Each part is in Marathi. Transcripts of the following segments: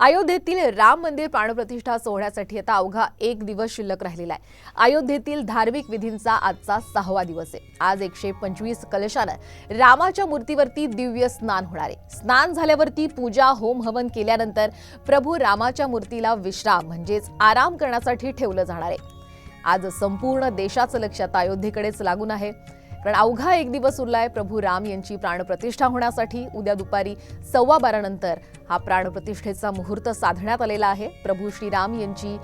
अयोध्येतील राम मंदिर प्राणप्रतिष्ठा सोहळ्यासाठी आता अवघा एक दिवस शिल्लक राहिलेला आहे. अयोध्येतील धार्मिक विधींचा आजचा सहावा दिवस आहे. आज एकशे पंचवीस कलशानं रामाच्या मूर्तीवरती दिव्य स्नान होणार आहे. स्नान झाल्यावरती पूजा होम हवन केल्यानंतर प्रभू रामाच्या मूर्तीला विश्राम म्हणजेच आराम करण्यासाठी ठेवलं जाणार आहे. आज संपूर्ण देशाचं लक्ष आता अयोध्येकडेच लागून आहे. कारण अवघा एक दिवस उरलाय प्रभू राम यांची प्राणप्रतिष्ठा होण्यासाठी. उद्या दुपारी सव्वा बारानंतर हा प्राणप्रतिष्ठेचा मुहूर्त साधण्यात आलेला आहे. प्रभू श्रीराम यांची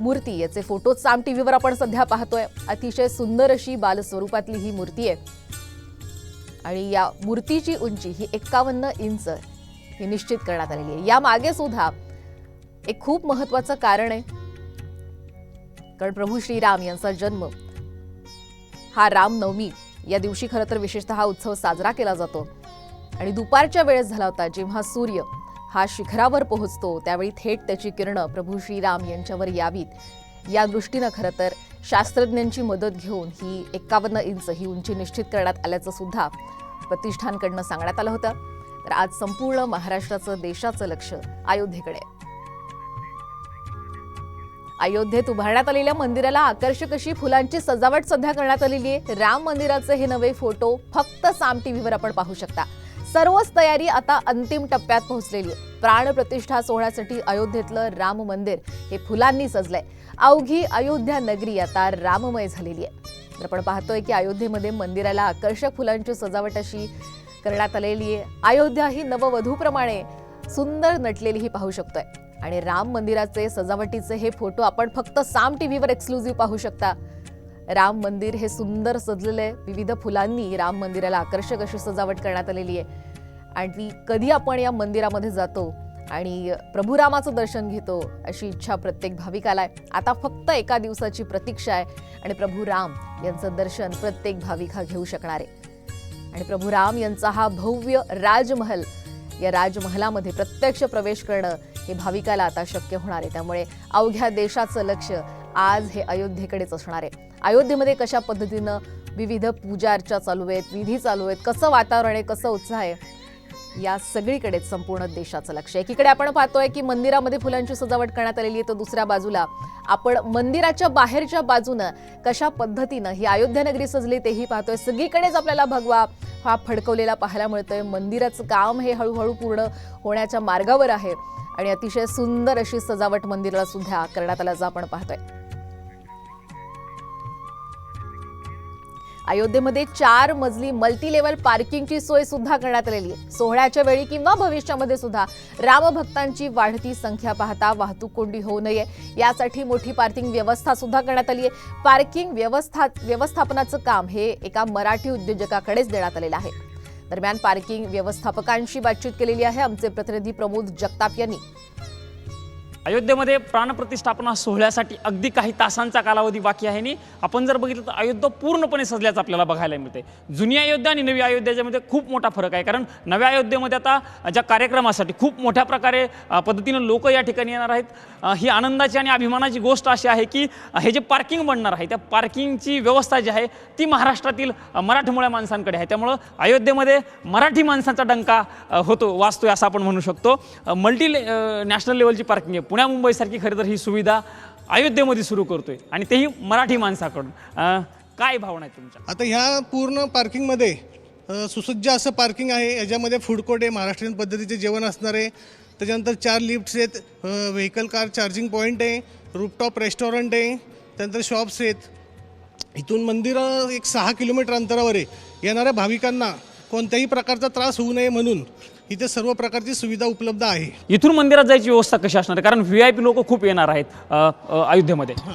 मूर्ती याचे फोटो साम टीव्हीवर आपण सध्या पाहतोय. अतिशय सुंदर अशी बालस्वरूपातली ही मूर्ती आहे. आणि या मूर्तीची उंची ही एक्कावन्न इंच ही निश्चित करण्यात आलेली आहे. या मागे सुद्धा एक खूप महत्वाचं कारण आहे. कारण प्रभू श्रीराम यांचा जन्म हा रामनवमी या दिवशी खरं तर विशेषतः हा उत्सव साजरा केला जातो. आणि दुपारच्या वेळेस झाला होता जेव्हा सूर्य हा शिखरावर पोहोचतो त्यावेळी थेट त्याची किरणं प्रभू श्रीराम यांच्यावर यावीत. या दृष्टीनं खरं तर शास्त्रज्ञांची मदत घेऊन ही एक्कावन्न इंच ही उंची निश्चित करण्यात आल्याचं सुद्धा प्रतिष्ठानकडनं सांगण्यात आलं होतं. तर आज संपूर्ण महाराष्ट्राचं देशाचं लक्ष अयोध्येकडे आहे. अयोध्येत उभारण्यात आलेल्या मंदिराला आकर्षक अशी फुलांची सजावट सध्या करण्यात आलेली आहे. राम मंदिराचे हे नवे फोटो फक्त साम टीव्हीवर आपण पाहू शकता. सर्वच तयारी आता अंतिम टप्प्यात पोहोचलेली आहे. प्राण प्रतिष्ठा सोहळ्यासाठी अयोध्येतलं राम मंदिर हे फुलांनी सजलंय. अवघी अयोध्या नगरी आता राममय झालेली आहे. तर आपण पाहतोय की अयोध्येमध्ये मंदिराला आकर्षक फुलांची सजावट अशी करण्यात आलेली आहे. अयोध्या ही नववधूप्रमाणे सुंदर नटलेली ही पाहू शकतोय. आणि राम मंदिराचे सजावटीचे हे फोटो आपण फक्त साम टीव्हीवर एक्सक्लुझिव्ह पाहू शकता. राम मंदिर हे सुंदर सजलेले विविध फुलांनी राम मंदिराला आकर्षक अशी सजावट करण्यात आलेली आहे. आणि कधी आपण या मंदिरामध्ये जातो आणि प्रभू रामाचं दर्शन घेतो अशी इच्छा प्रत्येक भाविकाला आहे. आता फक्त एका दिवसाची प्रतीक्षा आहे आणि प्रभू राम यांचं दर्शन प्रत्येक भाविक हा घेऊ शकणार आहे. आणि प्रभू राम यांचा हा भव्य राजमहल या राजमहलामध्ये प्रत्यक्ष प्रवेश करणं हे भाविकाला आता शक्य होणार आहे. त्यामुळे अवघ्या देशाचं लक्ष आज हे अयोध्येकडेच असणार आहे. अयोध्येमध्ये कशा पद्धतीनं विविध पूजा अर्चा चालू आहेत विधी चालू आहेत कसं वातावरण आहे कसं उत्साह आहे या सगळीकडेच संपूर्ण देशाचं लक्ष आहे. एकीकडे आपण पाहतोय की मंदिरामध्ये फुलांची सजावट करण्यात आलेली आहे तर दुसऱ्या बाजूला आपण मंदिराच्या बाहेरच्या बाजूनं कशा पद्धतीनं ही अयोध्या नगरी सजली तेही पाहतोय. सगळीकडेच आपल्याला भगवा हा फडकवलेला पाहायला मिळतोय. मंदिराचं काम हे हळूहळू पूर्ण होण्याच्या मार्गावर आहे आणि अतिशय सुंदर अशी सजावट मंदिराला सुद्धा करण्यात आल्याचं आपण पाहतोय. अयोध्येमध्ये चार मजली मल्टी लेवल पार्किंगची सोय सुद्धा करण्यात आलेली आहे. सोहळ्याच्या वेळी किंवा भविष्यामध्ये सुद्धा रामभक्तांची वाढती संख्या पाहता वाहतूक कोंडी होऊ नये. यासाठी मोठी पार्किंग व्यवस्था सुद्धा करण्यात आली आहे. पार्किंग व्यवस्था व्यवस्थापनाचं काम हे एका मराठी उद्योजकाकडेच देण्यात आलेलं आहे. दरम्यान पार्किंग व्यवस्थापकांशी बातचीत केलेली आहे आमचे प्रतिनिधी प्रमोद जगताप यांनी. अयोध्येमध्ये प्राणप्रतिष्ठापना सोहळ्यासाठी अगदी काही तासांचा कालावधी बाकी आहे आणि आपण जर बघितलं तर अयोध्या पूर्णपणे सजल्याचं आपल्याला बघायला मिळते जुनी अयोध्या आणि नवी अयोध्याच्यामध्ये खूप मोठा फरक आहे. कारण नव्या अयोध्येमध्ये आता ज्या कार्यक्रमासाठी खूप मोठ्या प्रकारे पद्धतीनं लोक या ठिकाणी येणार आहेत. ही आनंदाची आणि अभिमानाची गोष्ट अशी आहे की हे जे पार्किंग बनणार आहे त्या पार्किंगची व्यवस्था जी आहे ती महाराष्ट्रातील मराठमोळ्या माणसांकडे आहे. त्यामुळं अयोध्येमध्ये मराठी माणसांचा डंका होतो वाचतोय असं आपण म्हणू शकतो. मल्टी नॅशनल लेवलची पार्किंग आहे. पुण्या मुंबईसारखी खरं तर ही सुविधा अयोध्येमध्ये सुरू करतोय. आणि तेही मराठी माणसाकडून. काय भावना आहे तुमच्या? आता ह्या पूर्ण पार्किंगमध्ये सुसज्ज असं पार्किंग आहे. याच्यामध्ये फूड कोर्ट आहे महाराष्ट्रीयन पद्धतीचे जेवण असणार आहे. त्याच्यानंतर चार लिफ्ट्स आहेत व्हेकल कार चार्जिंग पॉईंट आहे रूपटॉप रेस्टॉरंट आहे त्यानंतर शॉप्स आहेत. इथून मंदिर एक सहा किलोमीटर अंतरावर आहे. येणाऱ्या भाविकांना कोणत्याही प्रकारचा त्रास होऊ नये म्हणून इथे सर्व प्रकारची सुविधा उपलब्ध आहे. इथून मंदिरात जायची व्यवस्था कशी असणार? आहे कारण व्ही आय पी लोक खूप येणार आहेत अ, अ, अयोध्येमध्ये. हां.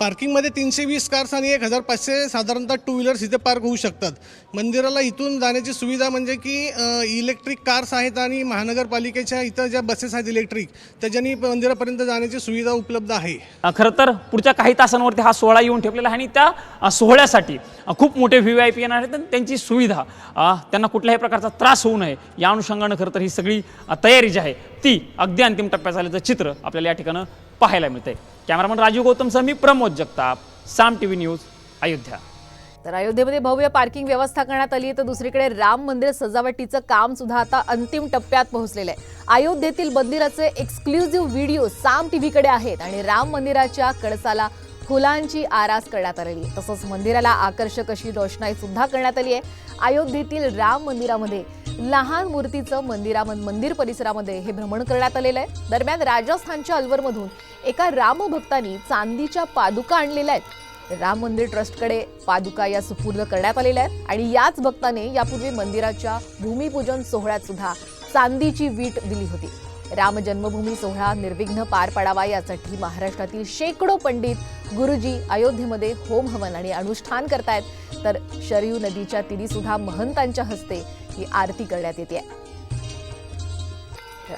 पार्किंगमध्ये तीनशे वीस कार्स आणि एक हजार पाचशे साधारणतः टू व्हीलर्स इथे पार्क होऊ शकतात. मंदिराला इथून जाण्याची सुविधा म्हणजे की इलेक्ट्रिक कार्स आहेत आणि महानगरपालिकेच्या इथं ज्या बसेस आहेत इलेक्ट्रिक त्याच्यानी मंदिरापर्यंत जाण्याची सुविधा उपलब्ध आहे. खरं तर पुढच्या काही तासांवरती हा सोहळा येऊन ठेपलेला आहे आणि त्या सोहळ्यासाठी खूप मोठे व्ही आय पी येणार आहेत आणि त्यांची सुविधा त्यांना कुठल्याही प्रकारचा त्रास होऊ नये या अनुषंगानं खरं तर ही सगळी तयारी जी आहे ती अगदी अंतिम टप्प्यात झाल्याचं चित्र आपल्याला या ठिकाणं पाहायला मिळते कॅमेरामन राजीव गौतमसह मी Pramod Jagtap Saam T V news Ayodhya. तर अयोध्येमध्ये भव्य पार्किंग व्यवस्था करण्यात आली आहे. तर दुसरीकडे राम मंदिर सजावटीचं काम सुद्धा आता अंतिम टप्प्यात पोहोचलेलं आहे. अयोध्येतील मंदिराचे एक्सक्लुझिव्ह व्हिडिओ साम टीव्हीकडे आहेत आणि राम मंदिराच्या कळसाला फुलांची आरास करण्यात आलेली आहे. तसंच मंदिराला आकर्षक अशी रोषणाई सुद्धा करण्यात आली आहे. अयोध्येतील राम मंदिरामध्ये लहान मूर्तीचं मंदिरा मंदिर परिसरामध्ये हे भ्रमण करण्यात आलेलं आहे. दरम्यान राजस्थानच्या अलवरमधून एका रामभक्तांनी चांदीच्या पादुका आणलेल्या आहेत. राम मंदिर ट्रस्टकडे पादुका या सुपूर्द करण्यात आलेल्या आहेत आणि याच भक्ताने यापूर्वी मंदिराच्या भूमिपूजन सोहळ्यात सुद्धा चांदीची वीट दिली होती. राम जन्मभूमी सोहळा निर्विघ्न पार पडावा यासाठी महाराष्ट्रातील शेकडो पंडित गुरुजी अयोध्येमध्ये होम हवन आणि अनुष्ठान करतायत. तर शरयू नदीच्या तिरी सुद्धा महंतांच्या हस्ते ही आरती करण्यात येते.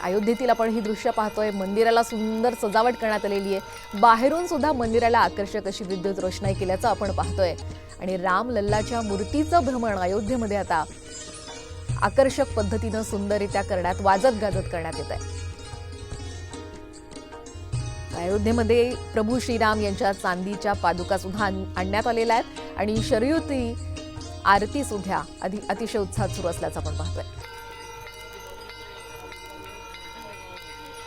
अयोध्येतील आपण ही दृश्य पाहतोय. मंदिराला सुंदर सजावट करण्यात आलेली आहे. बाहेरून सुद्धा मंदिराला आकर्षक अशी विद्युत रोषणाई केल्याचं आपण पाहतोय. आणि राम लल्लाच्या मूर्तीचं भ्रमण अयोध्येमध्ये आता आकर्षक पद्धतीनं सुंदररित्या करण्यात वाजत गाजत करण्यात येत आहे अयोध्येमध्ये प्रभू श्रीराम यांच्या चांदीच्या पादुका सुद्धा आणण्यात आलेल्या आहेत. आणि शर्युती आरती सुद्धा अति अतिशय उत्साहात सुरू असल्याचं आपण पाहतोय.